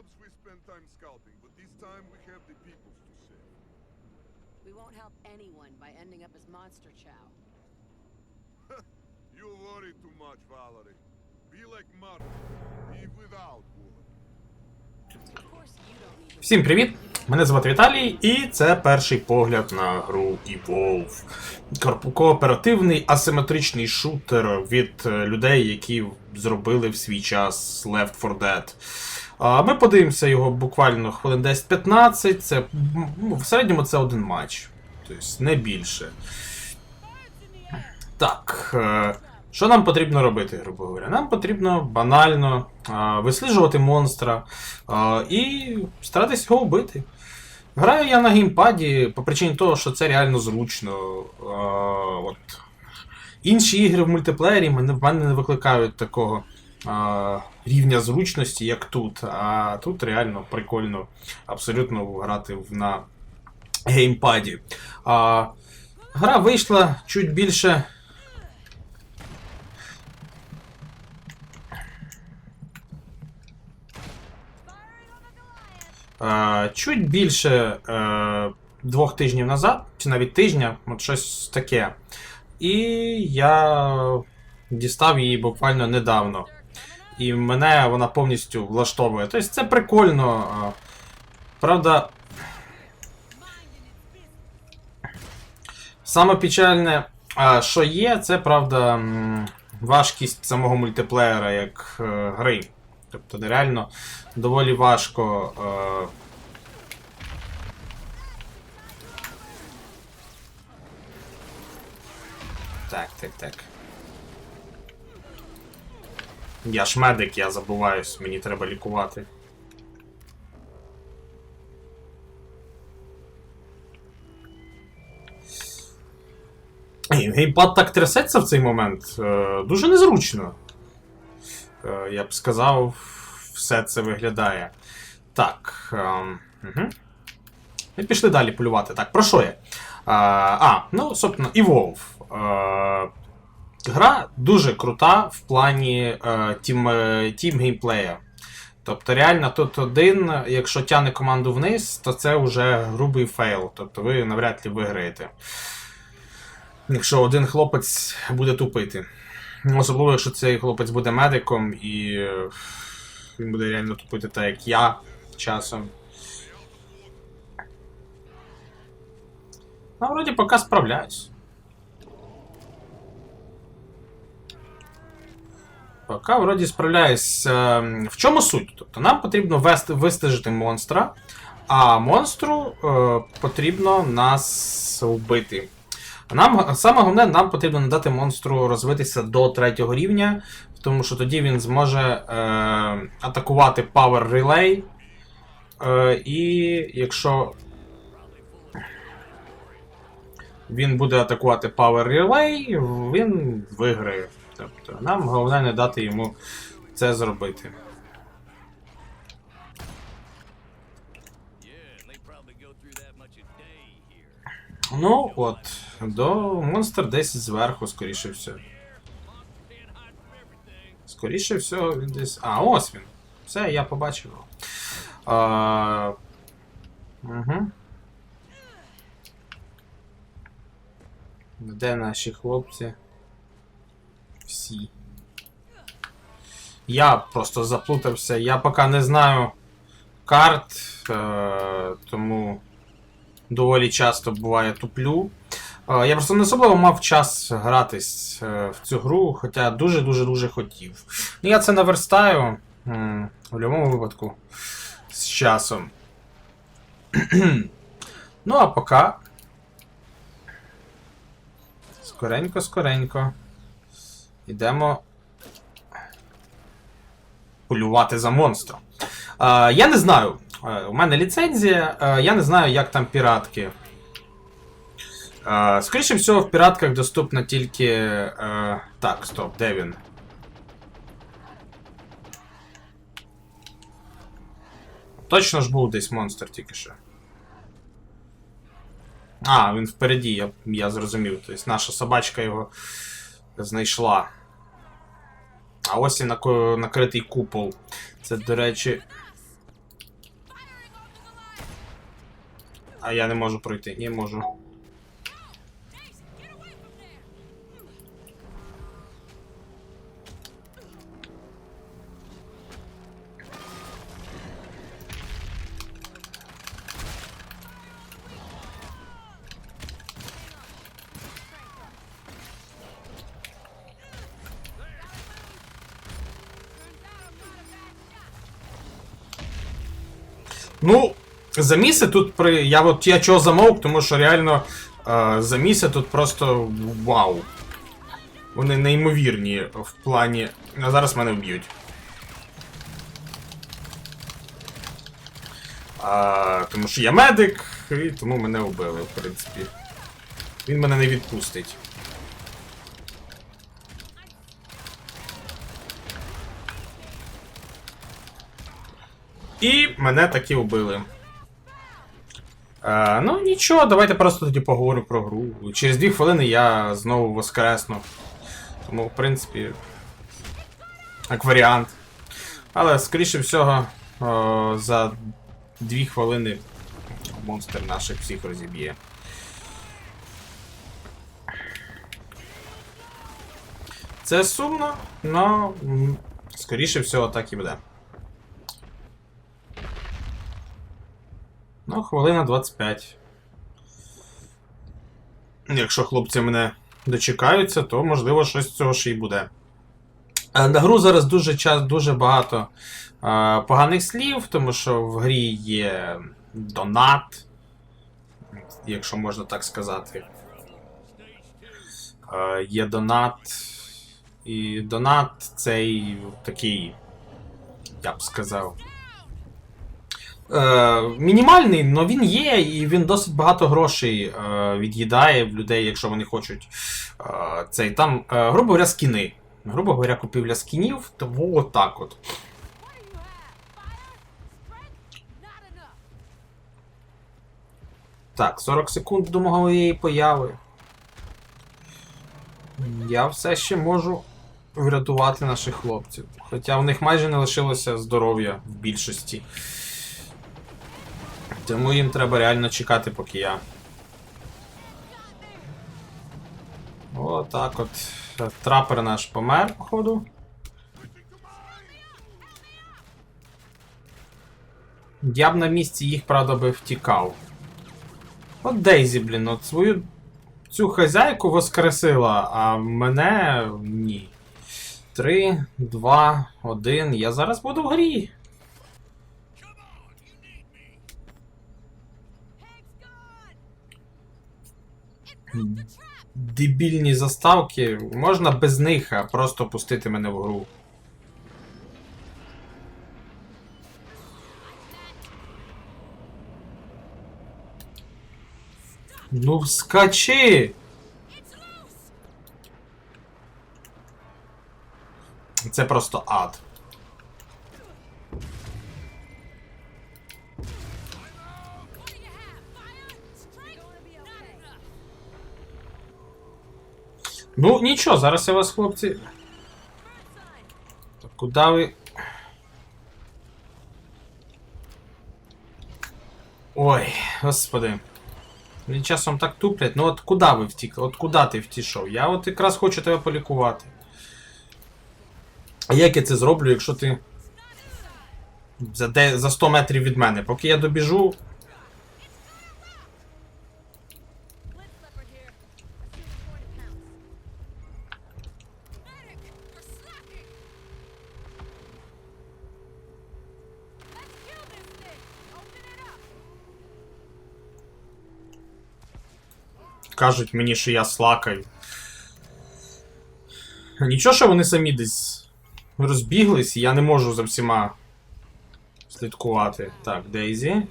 jobs we spend time scouting, but this time we have the peoples to save. We won't help anyone by ending up as Monster Chow. You worry too much, Valerie. Be like Martin. Be without war. Of course you don't need Всім привіт! Мене звати Віталій, і це перший погляд на гру Evolve. Кооперативний асиметричний шутер від е, людей, які зробили в свій час Left 4 Dead. Ми подивимося його буквально хвилин 10-15. Це ну, в середньому це один матч. Тобто не більше. Так. е, Що нам потрібно робити, грубо говоря? Нам потрібно банально а, висліджувати монстра а, і старатись його вбити. Граю я на геймпаді по причині того, що це реально зручно. От. Інші ігри в мультиплеєрі в мене не викликають такого рівня зручності, як тут. А тут реально прикольно абсолютно грати на геймпаді. А, гра вийшла чуть більше. Е, чуть більше е, двох тижнів назад, чи навіть тижня, от щось таке. І я дістав її буквально недавно. І мене вона повністю влаштовує. Тобто це прикольно. Правда. Саме печальне, що є, це правда важкість самого мультиплеєра як е, гри. Тобто нереально доволі важко. Е... Так, так, так. Я ж медик, я забуваюсь, мені треба лікувати. Ей, Геймпад так трясеться в цей момент. Е, дуже незручно. Е, я б сказав, все це виглядає. Так. Угу. Пішли далі полювати. Так, про що я? А, ну, собственно, Evolve. Гра дуже крута в плані е, тім, е, тім геймплея. Тобто, реально, тут один, якщо тягне команду вниз, то це вже грубий фейл. Тобто ви навряд ли виграєте. Якщо один хлопець буде тупити. Особливо, якщо цей хлопець буде медиком і е, він буде реально тупити так, як я часом. Ну, вроді поки справляюсь. Поки вроді справляюсь. Е, В чому суть? Тобто нам потрібно вести, вистежити монстра, а монстру е, потрібно нас вбити. Нам саме головне, нам потрібно надати монстру розвитися до третього рівня, тому що тоді він зможе е, атакувати Power Relay. Е, і якщо він буде атакувати Power Relay, він виграє. Тобто нам головне не дати йому це зробити. Ну, от, до монстр десь зверху, скоріше все. Скоріше всього, він десь. А, ось він. Все, я побачив. А... Угу. Де наші хлопці? Всі. Я просто заплутався. Я поки не знаю карт, е- тому доволі часто буває туплю. Е, Я просто не особливо мав час гратись е, в цю гру, хоча дуже-дуже-дуже хотів. Ну, я це наверстаю в будь-якому випадку з часом. ну, а поки. Скоренько-скоренько. Йдемо полювати за монстром. Е, я не знаю. Е, у мене ліцензія, е, я не знаю, як там піратки. Е, скоріше всього, в піратках доступно тільки. Е, так, стоп, де він? Точно ж був десь монстр тільки що. А, він впереді, я, я зрозумів. Тобто наша собачка його знайшла. А ось і накритий купол. Це, до речі. А я не можу пройти. Ні, можу. Ну, заміси тут при. Я от я чого замовк, тому що реально е, заміси тут просто вау. Вони неймовірні в плані. А зараз мене вб'ють. А, тому що я медик, і тому мене вбили, в принципі. Він мене не відпустить. І мене таки вбили. Е, ну нічого, давайте просто тоді поговорю про гру. Через дві хвилини я знову воскресну. Тому, в принципі, як варіант. Але, скоріше всього, о, за дві хвилини монстр наших всіх розіб'є. Це сумно, але скоріше всього так і буде. Ну, хвилина 25. Якщо хлопці мене дочекаються, то можливо щось з цього ще й буде. Е, На гру зараз дуже час, дуже багато е, поганих слів, тому що в грі є донат, якщо можна так сказати. Е, є донат. І донат цей такий, я б сказав. Е, мінімальний, але він є, і він досить багато грошей е, від'їдає в людей, якщо вони хочуть е, цей. Там, е, грубо говоря, скіни. Грубо говоря, купівля скінів, тому отак от. Так, 40 секунд до моєї появи. Я все ще можу врятувати наших хлопців. Хоча в них майже не лишилося здоров'я в більшості. Тому їм треба реально чекати, поки я. Отак от. Трапер наш помер, походу. Я б на місці їх, правда, би втікав. От Дейзі, блін, от свою цю хазяйку воскресила, а мене ні. Три, два, один. Я зараз буду в грі. Дебільні заставки. Можна без них, а просто пустити мене в гру. Ну вскочи! Це просто ад. Ну, нічого, зараз я вас, хлопці. Так, Куди ви. Ой, господи. Вони часом так туплять. Ну от куди ви втікли? От куди ти втішов? Я от якраз хочу тебе полікувати. А як я це зроблю, якщо ти. За, де, за 100 метрів від мене. Поки я добіжу. Кажуть мені, що я слакаю. Нічого, що вони самі десь розбіглись, і я не можу за всіма слідкувати. Так, Дейзі.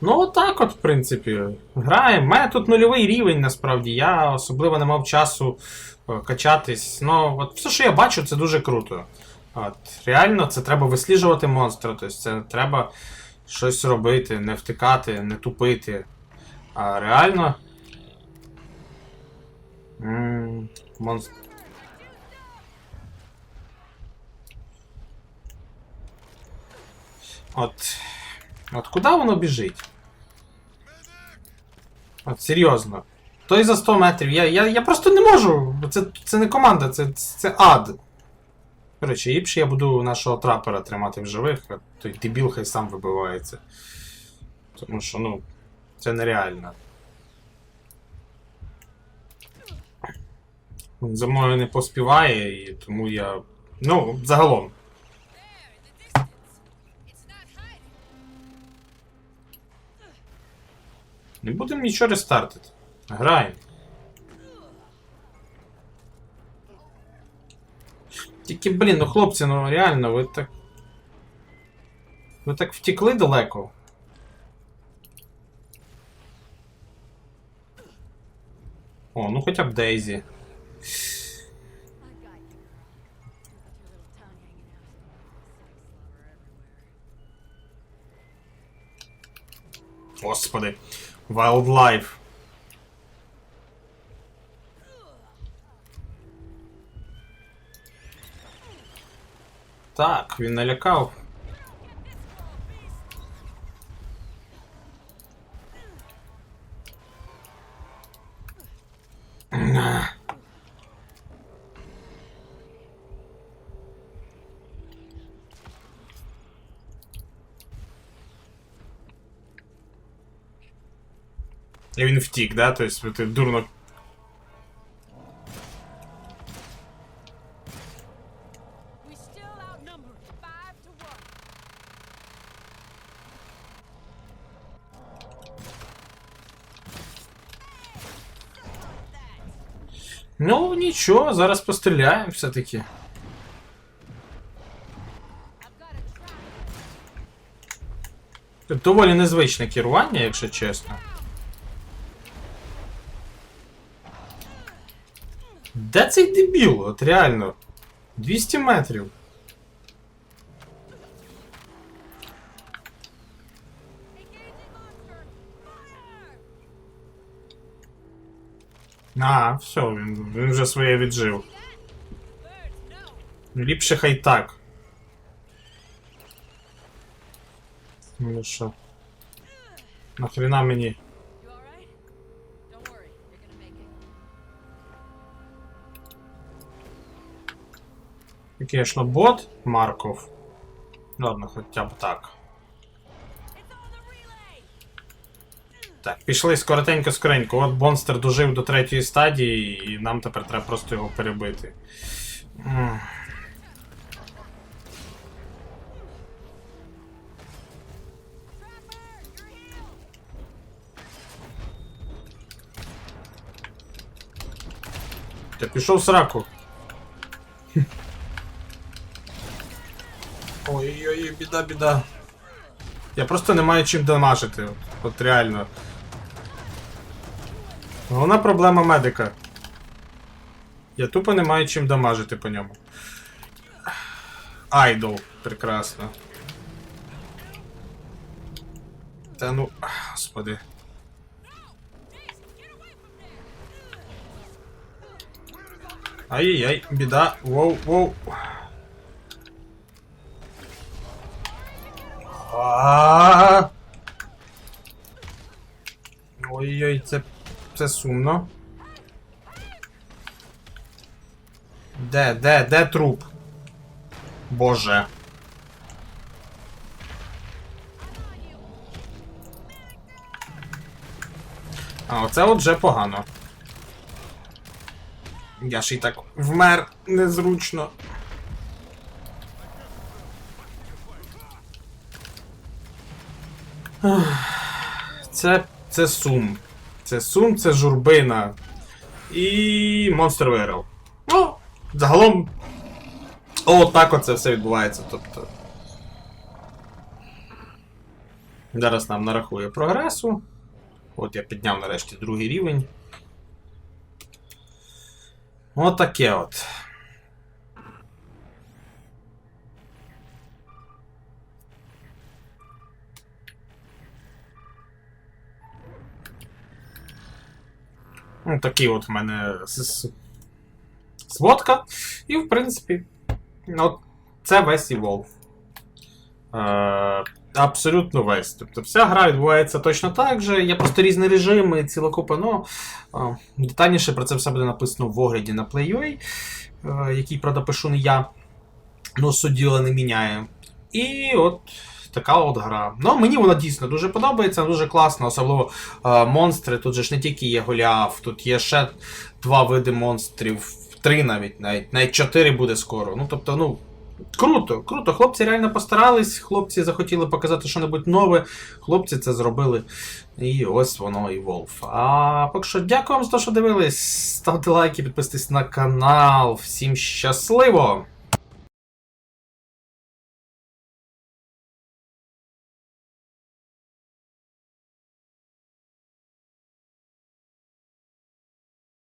Ну, отак от, в принципі. Граємо. У мене тут нульовий рівень, насправді. Я особливо не мав часу е, качатись. Ну, от все, що я бачу, це дуже круто. От, Реально, це треба висліджувати монстра. Тобто це треба щось робити, не втикати, не тупити. А реально. Ммм, монстр. От. От куди воно біжить? От серйозно. Той за 100 метрів. Я, я, я просто не можу. Це, це не команда, це, це ад. Коротше, ліпше я буду нашого трапера тримати в живих, а той дебіл хай сам вибивається. Тому що, ну, це нереально. Він за мною не поспіває, і тому я. Ну, загалом. Не будемо нічого рестартити. Граємо. Тільки, блін, ну хлопці, ну реально, ви так. Ви так втекли далеко. О, ну хоча б Дейзі. Господи. Wildlife. Так, він налякав. І він втік, да? Тобто ти дурно. Ну, нічого, зараз постріляємо все-таки. Доволі незвичне керування, якщо чесно. Де цей дебіл? От реально. 200 метрів. А, все, він, він вже своє віджив. Ліпше хай так. Ну що? Нахрена мені? It. Звісно, бот Марков. Ладно, хоча б так. It's on the relay. Так, пішли скоротенько скоренько. От Бонстер дожив до третьої стадії, і нам тепер треба просто його перебити. Та пішов сраку. Ой-ой-ой, біда, біда. Я просто не маю чим дамажити. От реально. Головна проблема медика. Я тупо не маю чим дамажити по ньому. Айдол, прекрасно. Та ну, господи. Ай-яй-яй, біда. Воу, воу. Ой-ой, це. Це сумно. Де, де, де труп? Боже. А, оце от вже погано. Я ж і так вмер незручно. Це. це сум. Це сум, це журбина. І монстр виграв. Ну, загалом. От так оце все відбувається. Тобто. Зараз нам нарахує прогресу. От я підняв нарешті другий рівень. Отаке от. Ну, такий от в мене сводка. І, в принципі, от це весь Evolve. Е, абсолютно весь. Тобто вся гра відбувається точно так же. Є просто різні режими, ціла купа. Ну, е, детальніше про це все буде написано в огляді на Play.ua, е, який, правда, пишу не я. Ну, суть не міняє. І от така от гра. Ну, мені вона дійсно дуже подобається, дуже класна, особливо е, монстри. Тут же ж не тільки є Голіаф, тут є ще два види монстрів, три навіть, навіть, навіть чотири буде скоро. Ну, тобто, ну. Круто, круто. Хлопці реально постарались, хлопці захотіли показати що-небудь нове. Хлопці це зробили. І ось воно і Wolf. А поки що дякую вам за те, що дивились. Ставте лайки, підписуйтесь на канал. Всім щасливо!